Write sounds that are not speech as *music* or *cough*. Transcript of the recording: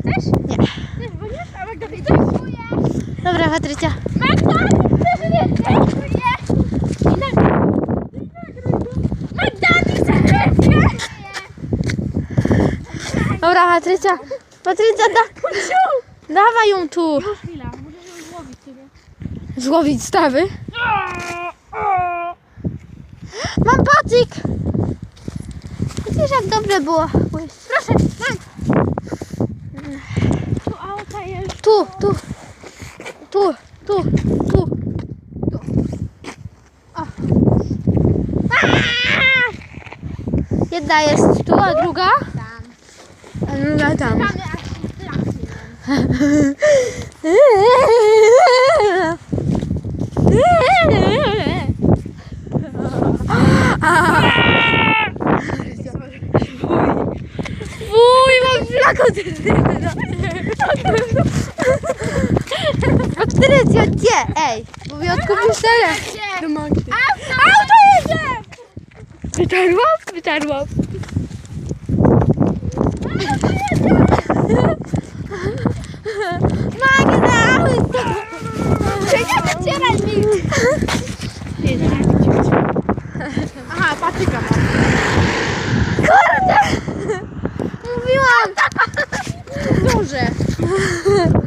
Chcesz? Nie. Chcesz, bo nie? A Magda, Dziękuję. Dobra, Patrycja. Magda, chcesz nie? Dziękuję. I nagrój. Magda, ty chcesz nie? Dobra, Patrycja. Patrycja, da... dawaj ją tu. Chwila, ją złowić sobie. Złowić stawy. Mam patyk. Widzisz, jak dobrze było. Proszę. Tu auta jest. Tu, tu, tu, tu, tu. Jedna jest tu, a druga? Tam. A druga tam. Mamy *laughs* Krokodylna. Od tyle gdzie? Ej, bo mi odkupisz teraz. Do Magdy. Auto jedzie! Wytarłam? Wytarłam. Magda, auto! Czekaj, wycieraj mi! Aha, patyka mam. дуже. *laughs*